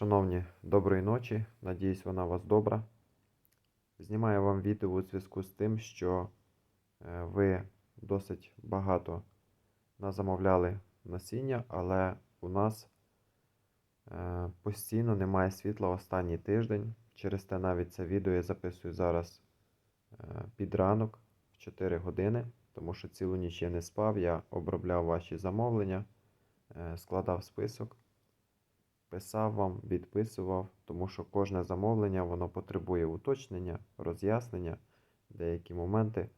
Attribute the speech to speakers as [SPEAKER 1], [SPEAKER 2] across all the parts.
[SPEAKER 1] Шановні, доброї ночі. Надіюсь, вона у вас добра. Знімаю вам відео у зв'язку з тим, що е, ви досить багато назамовляли насіння, але у нас е, постійно немає світла останній тиждень. Через те навіть це відео я записую зараз е, під ранок в 4 години, тому що цілу ніч я не спав, я обробляв ваші замовлення, складав список писав вам, відписував, тому що кожне замовлення воно потребує уточнення, роз'яснення, деякі моменти.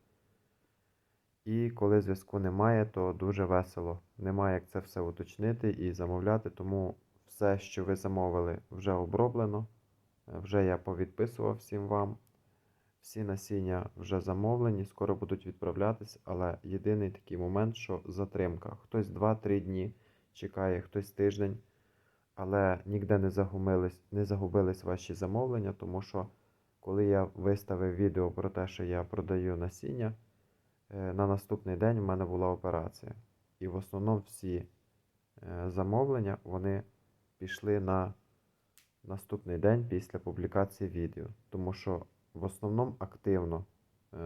[SPEAKER 1] І коли зв'язку немає, то дуже весело. Немає як це все уточнити і замовляти, тому все, що ви замовили, вже оброблено. Е, Вже я повідписував всім вам. Всі насіння вже замовлені, скоро будуть відправлятись, але єдиний такий момент, що затримка. Хтось 2-3 дні чекає, хтось тиждень але ніде не загубились, не загубились ваші замовлення, тому що коли я виставив відео про те, що я продаю насіння, е, на наступний день в мене була операція. І в основному всі е, замовлення вони пішли на наступний день після публікації відео. Тому що в основному активно е,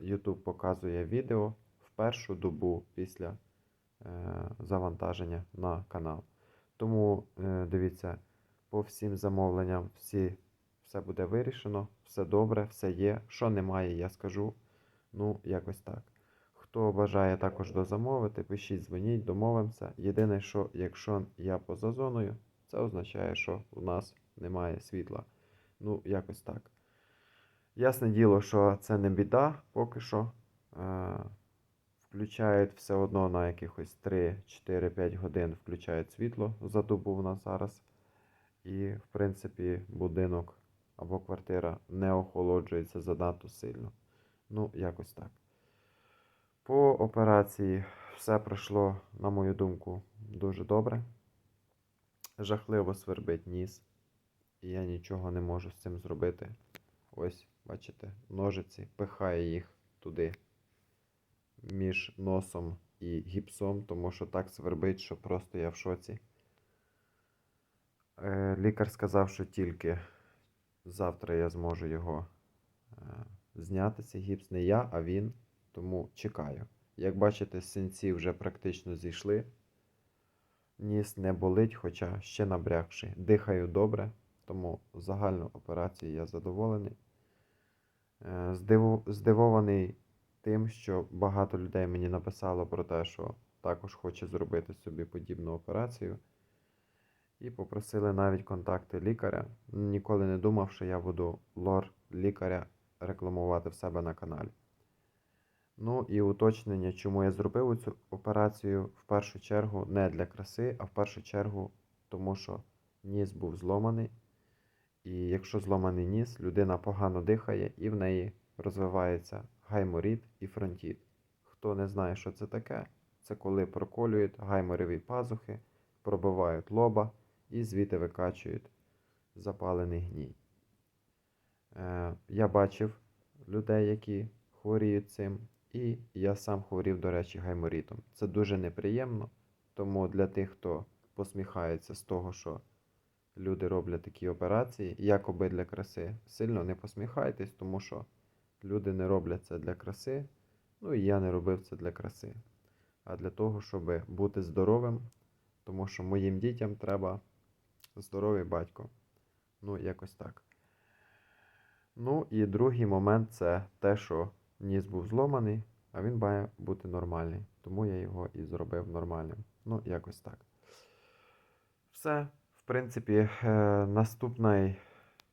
[SPEAKER 1] YouTube показує відео в першу добу після завантаження на канал. Тому е, дивіться, по всім замовленням всі, все буде вирішено, все добре, все є. Що немає, я скажу. Ну, якось так. Хто бажає також дозамовити, пишіть, дзвоніть, домовимося. Єдине, що якщо я поза зоною, це означає, що у нас немає світла. Ну, якось так. Ясне діло, що це не біда поки що. Включають все одно на якихось 3-4-5 годин включають світло за добу в нас зараз. І, в принципі, будинок або квартира не охолоджується занадто сильно. Ну, якось так. По операції все пройшло, на мою думку, дуже добре. Жахливо свербить ніс. І я нічого не можу з цим зробити. Ось, бачите, ножиці, пихає їх туди між носом і гіпсом, тому що так свербить, що просто я в шоці. Е, лікар сказав, що тільки завтра я зможу його е, зняти, цей гіпс. Не я, а він. Тому чекаю. Як бачите, синці вже практично зійшли. Ніс не болить, хоча ще набрякши. Дихаю добре, тому загальну операцію я задоволений. Е, здивований тим, що багато людей мені написало про те, що також хоче зробити собі подібну операцію. І попросили навіть контакти лікаря. Ніколи не думав, що я буду лор лікаря рекламувати в себе на каналі. Ну і уточнення, чому я зробив цю операцію в першу чергу не для краси, а в першу чергу, тому що ніс був зломаний. І якщо зломаний ніс, людина погано дихає і в неї розвивається гайморіт і фронтіт. Хто не знає, що це таке, це коли проколюють гаймореві пазухи, пробивають лоба і звідти викачують запалений гній. Е, Я бачив людей, які хворіють цим, і я сам хворів, до речі, гайморітом. Це дуже неприємно, тому для тих, хто посміхається з того, що люди роблять такі операції, якоби для краси, сильно не посміхайтесь, тому що. Люди не роблять це для краси, ну і я не робив це для краси. А для того, щоб бути здоровим, тому що моїм дітям треба здоровий батько. Ну, якось так. Ну і другий момент це те, що ніс був зломаний, а він має бути нормальний. Тому я його і зробив нормальним. Ну, якось так. Все. В принципі, е, наступний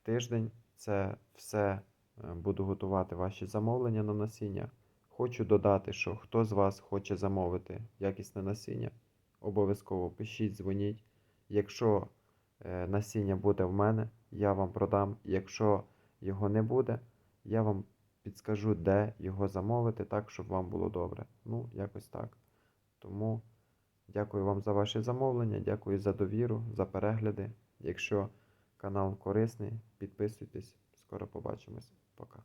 [SPEAKER 1] тиждень це все. Е, буду готувати ваші замовлення на насіння. Хочу додати, що хто з вас хоче замовити якісне насіння, обов'язково пишіть, дзвоніть. Якщо е, насіння буде в мене, я вам продам. Якщо його не буде, я вам підскажу, де його замовити, так, щоб вам було добре. Ну, якось так. Тому дякую вам за ваші замовлення, дякую за довіру, за перегляди. Якщо канал корисний, підписуйтесь, скоро побачимось. Пока.